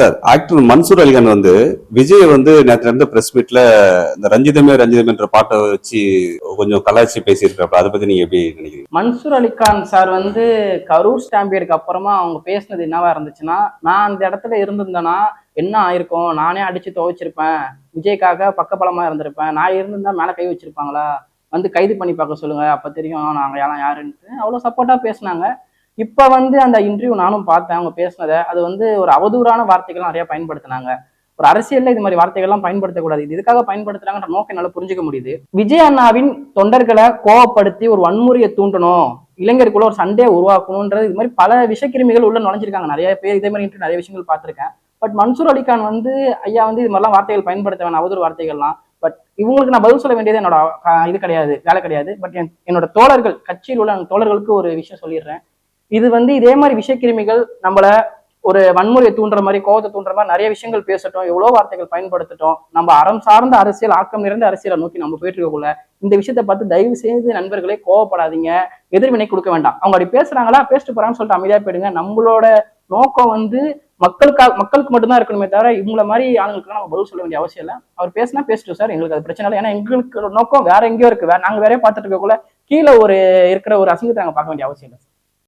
Sir actor Mansoor Ali Khan வந்து விஜய் வந்து நேற்று இருந்த பிரஸ் மீட்ல இந்த ரஞ்சிதமே ரஞ்சிதமேன்ற பாட்டை வச்சு கொஞ்சம் கலாய்ச்சி பேசியிருக்காப்ல அதை பத்தி நீங்க எப்படி நினைக்கிறீங்க? மன்சூர் அலிகான் சார் வந்து கரூர் ஸ்டாம்பியருக்கு அப்புறமா அவங்க பேசினது என்னவா இருந்துச்சுன்னா நான் அந்த இடத்துல இருந்திருந்தேன்னா என்ன ஆயிருக்கும்? நானே அடிச்சு துவைச்சிருப்பேன். விஜய்க்காக பக்கபலமா இருந்திருப்பேன். நான் இருந்திருந்தா மேல கை வச்சிருப்பாங்களா? வந்து கைது பண்ணி பார்க்க சொல்லுங்க அப்ப தெரியும் நாங்க யாரும் யாருன்ட்டு. அவ்வளவு சப்போர்ட்டா பேசினாங்க. இப்ப வந்து அந்த இன்டர்வியூ நானும் பார்த்தேன் அவங்க பேசினதை. அது வந்து ஒரு அவதூறான வார்த்தைகள்லாம் நிறைய பயன்படுத்தினாங்க. ஒரு அரசியல்ல இது மாதிரி வார்த்தைகள்லாம் பயன்படுத்தக்கூடாது. இது இதுக்காக பயன்படுத்துறாங்கன்ற நோக்கம் என்னால் புரிஞ்சுக்க முடியுது. விஜய் அண்ணாவின் தொண்டர்களை கோவப்படுத்தி ஒரு வன்முறையை தூண்டணும். இளைஞருக்குள்ள ஒரு சண்டையை உருவாக்கணுன்றது இது மாதிரி பல விஷக்கிருமிகள் உள்ள நுழைஞ்சிருக்காங்க. நிறைய பேர் இதே மாதிரி interview நிறைய விஷயங்கள் பார்த்திருக்கேன். பட் மன்சூர் அலிகான் வந்து ஐயா வந்து இது மாதிரிலாம் வார்த்தைகள் பயன்படுத்த வேணாம் அவதூறு வார்த்தைகள்லாம். பட் இவங்களுக்கு நான் பதில் சொல்ல வேண்டியது என்னோட இது கிடையாது வேலை கிடையாது. பட் என்னோட தோழர்கள் கட்சியில் உள்ள தோழர்களுக்கு ஒரு விஷயம் சொல்லிடுறேன். இது வந்து இதே மாதிரி விஷக்கிருமிகள் நம்மள ஒரு வன்முறையை தூண்டுற மாதிரி கோவத்தை தூண்டுற மாதிரி நிறைய விஷயங்கள் பேசட்டும் எவ்வளோ வார்த்தைகள் பயன்படுத்தட்டும் நம்ம அறம் சார்ந்த அரசியல் ஆக்கம் நிறைந்த அரசியலை நோக்கி நம்ம போயிட்டு இருக்கக்குள்ள இந்த விஷயத்தை பார்த்து தயவு செய்து நண்பர்களே கோவப்படாதீங்க எதிர்வினை கொடுக்க வேண்டாம். அவங்க அப்படி பேசுறாங்களா பேசிட்டு போறாங்கன்னு சொல்லிட்டு அமைதியா போயிடுங்க. நம்மளோட நோக்கம் வந்து மக்களுக்காக மக்களுக்கு மட்டும்தான் இருக்கணுமே தவிர இவங்கள மாதிரி ஆளுங்களுக்கு நம்ம பதில் சொல்ல வேண்டிய அவசியம் இல்லை. அவர் பேசினா பேசிட்டு சார் எங்களுக்கு அது பிரச்சனை இல்லை. ஏன்னா எங்களுக்கு நோக்கம் வேற எங்கேயோ இருக்கு. வேற நாங்கள் வேறே பார்த்துட்டு இருக்கக்குள்ள கீழே ஒரு இருக்கிற ஒரு அசிங்கத்தை நாங்கள் பார்க்க வேண்டிய அவசியம் இல்லை